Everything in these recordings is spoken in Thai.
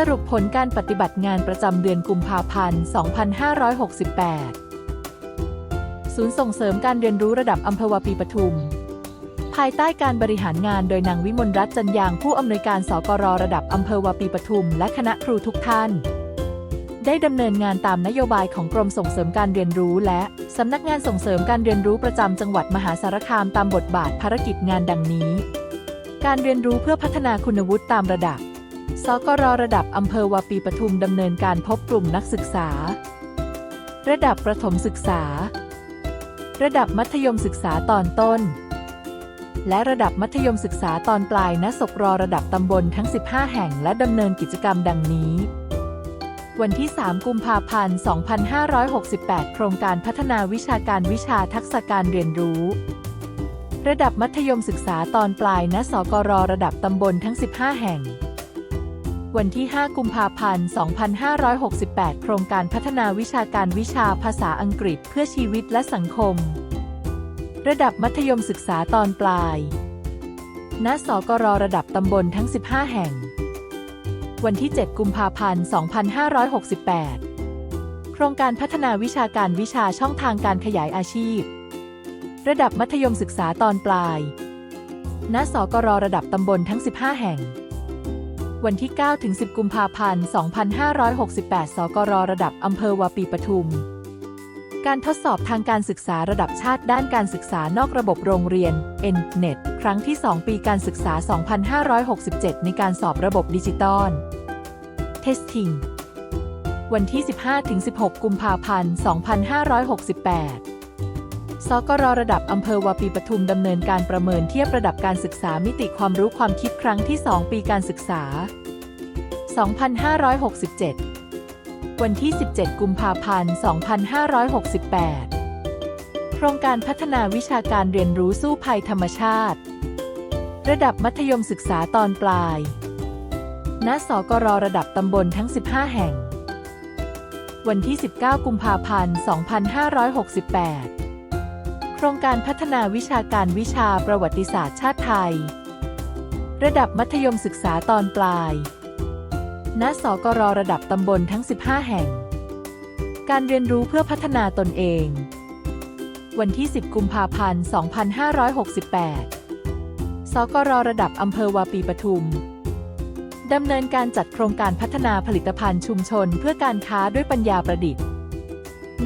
สรุปผลการปฏิบัติงานประจำเดือนกุมภาพันธ์ 2568 ศูนย์ส่งเสริมการเรียนรู้ระดับอำเภอวาปีปทุม ภายใต้การบริหารงานโดยนางวิมลรัตน์จันยางผู้อำนวยการสกรระดับอำเภอวาปีปทุม และคณะครูทุกท่าน ได้ดำเนินงานตามนโยบายของกรมส่งเสริมการเรียนรู้ และสำนักงานส่งเสริมการเรียนรู้ประจำจังหวัดมหาสารคามตามบทบาทภารกิจงานดังนี้ การเรียนรู้เพื่อพัฒนาคุณวุฒิตามระดับ สกรระดับอำเภอวาปีปทุมดำเนินการพบกลุ่มนักศึกษา ระดับประถมศึกษา ระดับมัธยมศึกษาตอนต้น และระดับมัธยมศึกษาตอนปลายณสกรระดับตำบลทั้ง 15 แห่งและดำเนินกิจกรรมดังนี้ วันที่ 3 กุมภาพันธ์ 2568 โครงการพัฒนาวิชาการวิชาทักษะการเรียนรู้ระดับมัธยมศึกษาตอนปลายณสกรระดับตำบลทั้ง 15 แห่ง วันที่ 5 กุมภาพันธ์ 2568 โครงการพัฒนาวิชาการวิชาภาษาอังกฤษเพื่อชีวิตและสังคม ระดับมัธยมศึกษาตอนปลาย ณ สกรระดับตำบลทั้ง 15 แห่ง วันที่ 7 กุมภาพันธ์ 2568 โครงการพัฒนาวิชาการวิชาช่องทางการขยายอาชีพ ระดับมัธยมศึกษาตอนปลาย ณ สกรระดับตำบลทั้ง 15 แห่ง วันที่ 9 ถึง 10 กุมภาพันธ์ 2568 สกรระดับอำเภอวาปีปทุม การทดสอบทางการศึกษาระดับชาติด้านการศึกษานอกระบบโรงเรียน N-NET ครั้งที่ 2 ปีการศึกษา 2567 ในการสอบระบบดิจิตอล Testing วันที่ 15-16 กุมภาพันธ์ 2568 สกรระดับอำเภอวาปีปทุมดำเนินการประเมินเทียบระดับการศึกษามิติความรู้ความคิดครั้งที่ 2 ปีการศึกษา 2567 วันที่ 17 กุมภาพันธ์ 2568 โครงการพัฒนาวิชาการเรียนรู้สู้ภัยธรรมชาติ ระดับมัธยมศึกษาตอนปลาย ณ สกรระดับตำบลทั้ง 15 แห่ง วันที่ 19 กุมภาพันธ์ 2568 ครงการพัฒนาวิชาการวิชาประวัติศาสตร์ชาติไทย ระดับมัธยมศึกษาตอนปลาย ณ สกรระดับตำบลทั้ง 15 แห่ง การเรียนรู้เพื่อพัฒนาตนเอง วันที่ 10 กุมภาพันธ์ 2568 สกรระดับอำเภอวาปีปทุม ดำเนินการจัดโครงการพัฒนาผลิตภัณฑ์ชุมชนเพื่อการค้าด้วยปัญญาประดิษฐ์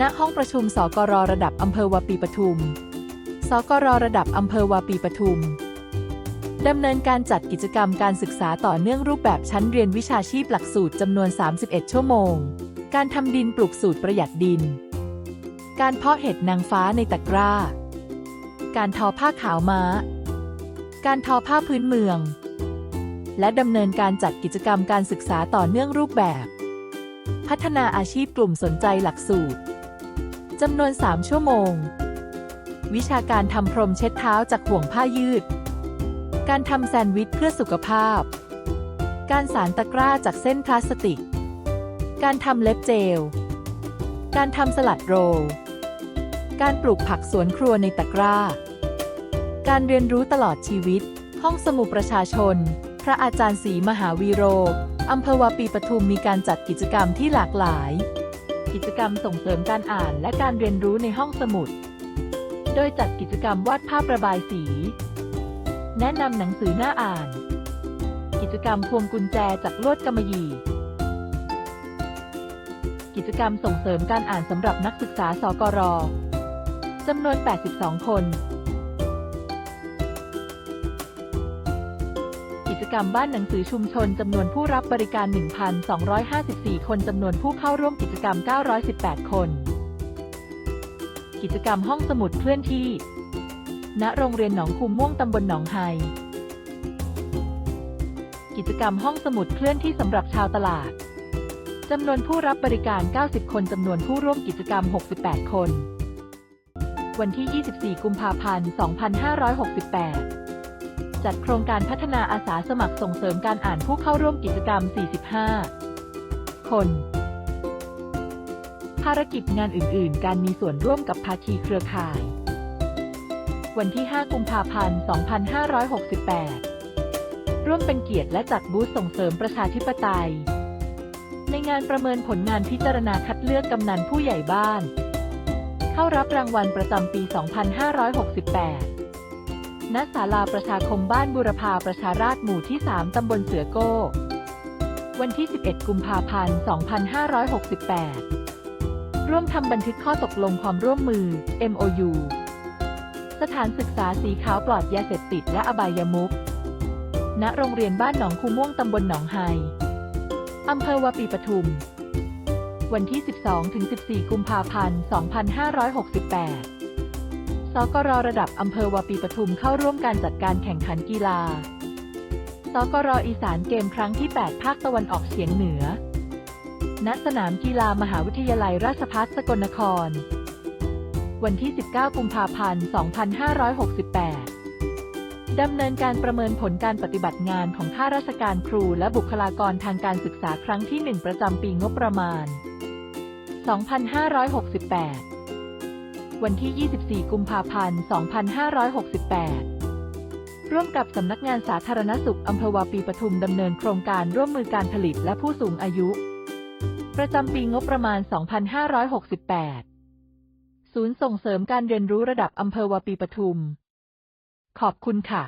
ณห้องประชุมสกรระดับอำเภอวาปีปทุม สกรระดับอำเภอวาปีปทุมดำเนินการจัดกิจกรรมการศึกษาต่อเนื่องรูปแบบชั้นเรียนวิชาชีพหลักสูตรจำนวน 31 ชั่วโมง การทำดินปลูกสูตรประหยัดดิน การเพาะเห็ดนางฟ้าในตะกร้า การทอผ้าขาวม้า การทอผ้าพื้นเมือง และดำเนินการจัดกิจกรรมการศึกษาต่อเนื่องรูปแบบ พัฒนาอาชีพกลุ่มสนใจหลักสูตรจำนวน 3 ชั่วโมง วิชาการทำพรมเช็ดเท้าจากห่วงผ้ายืด การทำแซนด์วิชเพื่อสุขภาพ การสารตะกร้าจากเส้นพลาสติก การทำเล็บเจล การทำสลัดโรล การปลูกผักสวนครัวในตะกร้า การเรียนรู้ตลอดชีวิต ห้องสมุดประชาชน พระอาจารย์ศรีมหาวีโรอำเภอวาปีปทุมมีการจัดกิจกรรมที่หลากหลาย กิจกรรมส่งเสริมการอ่านและการเรียนรู้ในห้องสมุด โดยจัดกิจกรรมวาดภาพระบายสี แนะนำหนังสือหน้าอ่าน กิจกรรมพวงกุญแจจากลวดกำมะหยี่ กิจกรรมส่งเสริมการอ่านสำหรับนักศึกษาสกรจำนวน 82 คน กิจกรรมบ้านหนังสือชุมชนจำนวนผู้รับบริการ 1,254 คนจำนวนผู้เข้าร่วมกิจกรรม 918 คน กิจกรรมห้องสมุดเคลื่อนที่ ณ โรงเรียนหนองคูม่วงตำบลหนองไฮกิจกรรมห้องสมุดเคลื่อนที่สำหรับชาวตลาดจำนวนผู้รับบริการ 90 คนจำนวนผู้ร่วมกิจกรรม 68 คน วันที่ 24 กุมภาพันธ์ 2568 จัดโครงการพัฒนาอาสาสมัครส่งเสริมการอ่านผู้เข้าร่วมกิจกรรม 45 คน ภารกิจงานอื่น ๆ การมีส่วนร่วมกับภาคีเครือข่าย วันที่ 5 กุมภาพันธ์ 2568 ร่วมเป็นเกียรติและจัดบูธส่งเสริมประชาธิปไตย ในงานประเมินผลงานพิจารณาคัดเลือกกำนันผู้ใหญ่บ้าน เข้ารับรางวัลประจำปี 2568 ณ ศาลาประชาคมบ้านบุรพาประชาราษฎรหมู่ที่ 3 ตำบลเสือโก้ วันที่ 11 กุมภาพันธ์ 2568 ร่วมทำบันทึกข้อตกลงความร่วมมือ MOU สถานศึกษาสีขาวปลอดยาเสพติดและอบายมุขณโรงเรียนบ้านหนองคูม่วงตำบลหนองไฮอำเภอวาปีปทุม วันที่ 12-14 กุมภาพันธ์ 2568 สกรระดับอำเภอวาปีปทุมเข้าร่วมการจัดการแข่งขันกีฬา สกรอีสานเกมครั้งที่ 8 ภาคตะวันออกเฉียงเหนือ ณสนามกีฬามหาวิทยาลัยราชภัฏสกลนคร วันที่ 19 กุมภาพันธ์ 2568 ดำเนินการประเมินผลการปฏิบัติงานของข้าราชการครูและบุคลากรทางการศึกษาครั้งที่ 1 ประจำปีงบประมาณ 2568 วันที่ 24 กุมภาพันธ์ 2568ร่วมกับสำนักงานสาธารณสุขอำเภอวาปีปทุมดำเนินโครงการร่วมมือการผลิตและผู้สูงอายุ ประจำปีงบประมาณ 2568 ศูนย์ส่งเสริมการเรียนรู้ระดับอำเภอวาปีปทุม ขอบคุณค่ะ